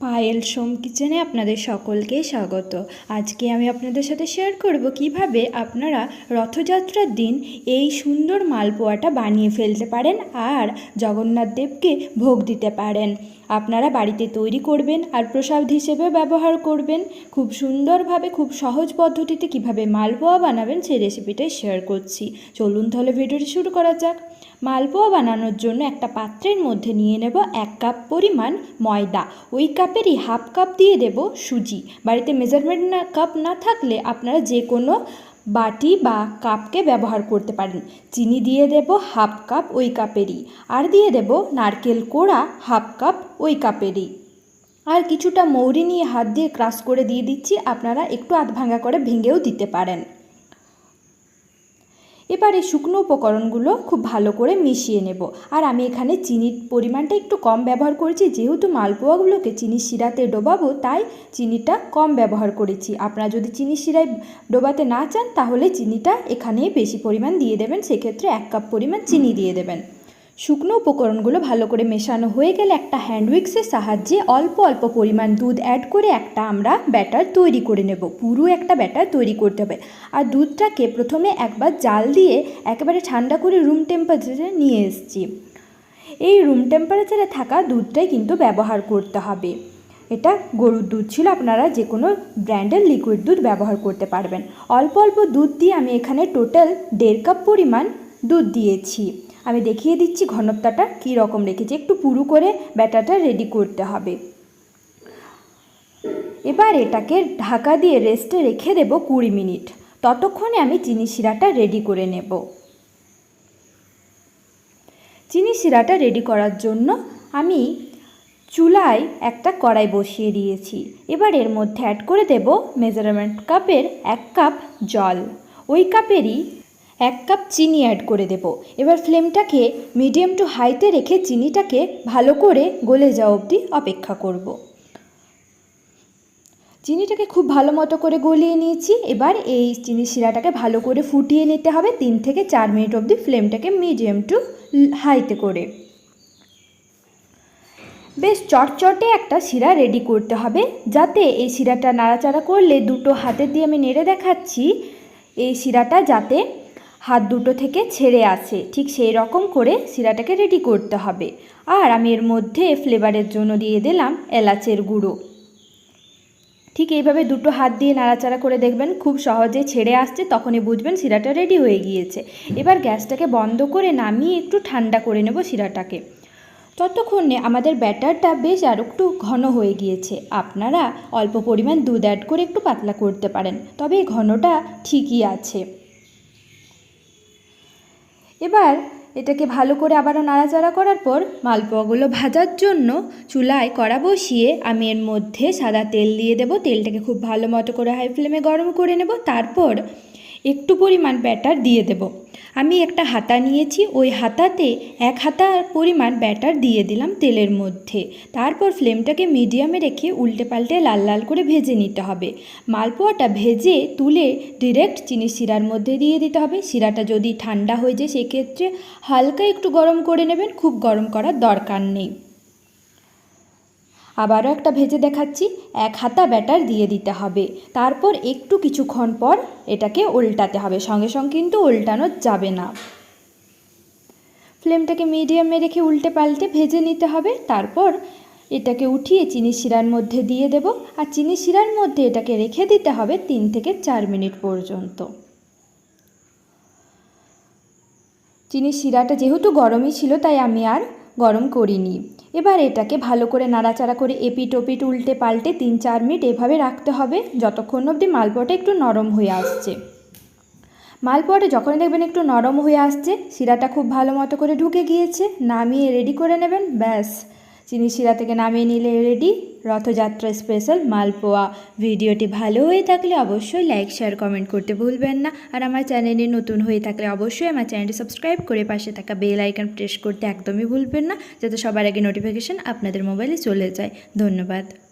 পায়েল সোম কিচেনে আপনাদের সকলকে স্বাগত। আজকে আমি আপনাদের সাথে শেয়ার করব কীভাবে আপনারা রথযাত্রার দিন এই সুন্দর মালপোয়াটা বানিয়ে ফেলতে পারেন আর জগন্নাথ দেবকে ভোগ দিতে পারেন। আপনারা বাড়িতে তৈরি করবেন আর প্রসাদ হিসেবে ব্যবহার করবেন। খুব সুন্দরভাবে, খুব সহজ পদ্ধতিতে কীভাবে মালপোয়া বানাবেন সেই রেসিপিটাই শেয়ার করছি। চলুন তাহলে ভিডিওটি শুরু করা যাক। মালপোয়া বানানোর জন্য একটা পাত্রের মধ্যে নিয়ে নেব এক কাপ পরিমাণ ময়দা। ওই কাপেরই হাফ কাপ দিয়ে দেব সুজি। বাড়িতে মেজারমেন্ট না কাপ না থাকলে আপনারা যে কোনো বাটি বা কাপকে ব্যবহার করতে পারেন। চিনি দিয়ে দেব হাফ কাপ ওই কাপেরই। আর দিয়ে দেব নারকেল কোড়া হাফ কাপ ওই কাপেরই। আর কিছুটা মৌরি নিয়ে হাত দিয়ে ক্রাশ করে দিয়ে দিচ্ছি। আপনারা একটু আধ ভাঙা করে ভেঙেও দিতে পারেন। এবার এই শুকনো উপকরণগুলো খুব ভালো করে মিশিয়ে নেব। আর আমি এখানে চিনির পরিমাণটা একটু কম ব্যবহার করেছি। যেহেতু মালপোয়াগুলোকে চিনি শিরাতে ডোবাবো, তাই চিনিটা কম ব্যবহার করেছি। আপনারা যদি চিনি শিরায় ডোবাতে না চান, তাহলে চিনিটা এখানেই বেশি পরিমাণ দিয়ে দেবেন। সেক্ষেত্রে এক কাপ পরিমাণ চিনি দিয়ে দেবেন। শুকনো উপকরণগুলো ভালো করে মেশানো হয়ে গেলে একটা হ্যান্ড উইক্সের সাহায্যে অল্প অল্প পরিমাণ দুধ অ্যাড করে একটা আমরা ব্যাটার তৈরি করে নেব। পুরো একটা ব্যাটার তৈরি করতে হবে। আর দুধটাকে প্রথমে একবার জাল দিয়ে একেবারে ঠান্ডা করে রুম টেম্পারেচারে নিয়ে এসেছি। এই রুম টেম্পারেচারে থাকা দুধটাই কিন্তু ব্যবহার করতে হবে। এটা গরুর দুধ ছিল, আপনারা যে কোনো ব্র্যান্ডের লিকুইড দুধ ব্যবহার করতে পারবেন। অল্প অল্প দুধ দিয়ে আমি এখানে টোটাল দেড় কাপ পরিমাণ দুধ দিয়েছি। আমি দেখিয়ে দিচ্ছি ঘনত্বটা কী রকম রেখেছি। একটু পুরু করে ব্যাটারটা রেডি করতে হবে। এবার এটাকে ঢাকা দিয়ে রেস্টে রেখে দেব কুড়ি মিনিট। ততক্ষণে আমি চিনি শিরাটা রেডি করে নেব। চিনি শিরাটা রেডি করার জন্য আমি চুলায় একটা কড়াই বসিয়ে দিয়েছি। এবার এর মধ্যে অ্যাড করে দেব মেজারমেন্ট কাপের এক কাপ জল। ওই কাপেরই এক কাপ চিনি অ্যাড করে দেব। এবার ফ্লেমটাকে মিডিয়াম টু হাইতে রেখে চিনিটাকে ভালো করে গলে যাওয়া অবধি অপেক্ষা করব। চিনিটাকে খুব ভালো মতো করে গলিয়ে নিয়েছি। এবার এই চিনি শিরাটাকে ভালো করে ফুটিয়ে নিতে হবে তিন থেকে চার মিনিট অবধি ফ্লেমটাকে মিডিয়াম টু হাইতে করে। বেশ চটচটে একটা শিরা রেডি করতে হবে। যাতে এই শিরাটা নাড়াচাড়া করলে দুটো হাতে দিয়ে আমি নেড়ে দেখাচ্ছি। এই শিরাটা যাতে হাত দুটো থেকে ছেড়ে আসে ঠিক সেই রকম করে শিরাটাকে রেডি করতে হবে। আর আমি এর মধ্যে ফ্লেভারের জন্য দিয়ে দিলাম এলাচের গুঁড়ো। ঠিক এইভাবে দুটো হাত দিয়ে নাড়াচাড়া করে দেখবেন, খুব সহজে ছেড়ে আসছে, তখনই বুঝবেন শিরাটা রেডি হয়ে গিয়েছে। এবার গ্যাসটাকে বন্ধ করে নামিয়ে একটু ঠান্ডা করে নেব শিরাটাকে। ততক্ষণে আমাদের ব্যাটারটা বেশ আর একটু ঘন হয়ে গিয়েছে। আপনারা অল্প পরিমাণ দুধ অ্যাড করে একটু পাতলা করতে পারেন, তবে ঘনটা ঠিকই আছে। এবার এটাকে ভালো করে আবারও নাড়াচাড়া করার পর মালপোয়াগুলো ভাজার জন্য চুলায় কড়া বসিয়ে আমি এর মধ্যে সাদা তেল দিয়ে দেব। তেলটাকে খুব ভালো মতো করে হাই ফ্লেমে গরম করে নেব। তারপর একটু পরিমাণ ব্যাটার দিয়ে দেব। আমি একটা হাতা নিয়েছি, ওই হাতাতে এক হাতা পরিমাণ ব্যাটার দিয়ে দিলাম তেলের মধ্যে। তারপর ফ্লেমটাকে মিডিয়ামে রেখে উল্টে পাল্টে লাল লাল করে ভেজে নিতে হবে। মালপোয়াটা ভেজে তুলে ডিরেক্ট চিনি শিরার মধ্যে দিয়ে দিতে হবে। শিরাটা যদি ঠান্ডা হয়ে যায়, সেক্ষেত্রে হালকা একটু গরম করে নেবেন, খুব গরম করার দরকার নেই। আবারও একটা ভেজে দেখাচ্ছি। এক হাতা ব্যাটার দিয়ে দিতে হবে। তারপর একটু কিছুক্ষণ পর এটাকে উল্টাতে হবে। সঙ্গে সঙ্গে কিন্তু উল্টানো যাবে না। ফ্লেমটাকে মিডিয়ামে রেখে উল্টে পাল্টে ভেজে নিতে হবে। তারপর এটাকে উঠিয়ে চিনি শিরার মধ্যে দিয়ে দেব। আর চিনি শিরার মধ্যে এটাকে রেখে দিতে হবে তিন থেকে চার মিনিট পর্যন্ত। চিনি শিরাটা যেহেতু গরমই ছিল, তাই আমি আর গরম করিনি। এবার এটাকে ভালো করে নাড়াচাড়া করে এপিট ওপিট উল্টে পাল্টে তিন চার মিনিট এভাবে রাখতে হবে, যতক্ষণ অবধি মালপোয়াটা একটু নরম হয়ে আসছে। মালপোয়াটা যখনই দেখবেন একটু নরম হয়ে আসছে, শিরাটা খুব ভালো মতো করে ঢুকে গিয়েছে, নামিয়ে রেডি করে নেবেন, ব্যাস। চিনি শিরা থেকে নামিয়ে নিলে রেডি রথযাত্রা স্পেশাল মালপোয়া। ভিডিওটি ভালো হয়ে থাকলে অবশ্যই লাইক শেয়ার কমেন্ট করতে ভুলবেন না। আর আমার চ্যানেলে নতুন হয়ে থাকলে অবশ্যই আমার চ্যানেলটি সাবস্ক্রাইব করে পাশে থাকা বেল আইকন প্রেস করতে একদমই ভুলবেন না, যাতে সবার আগে নোটিফিকেশান আপনাদের মোবাইলে চলে যায়। ধন্যবাদ।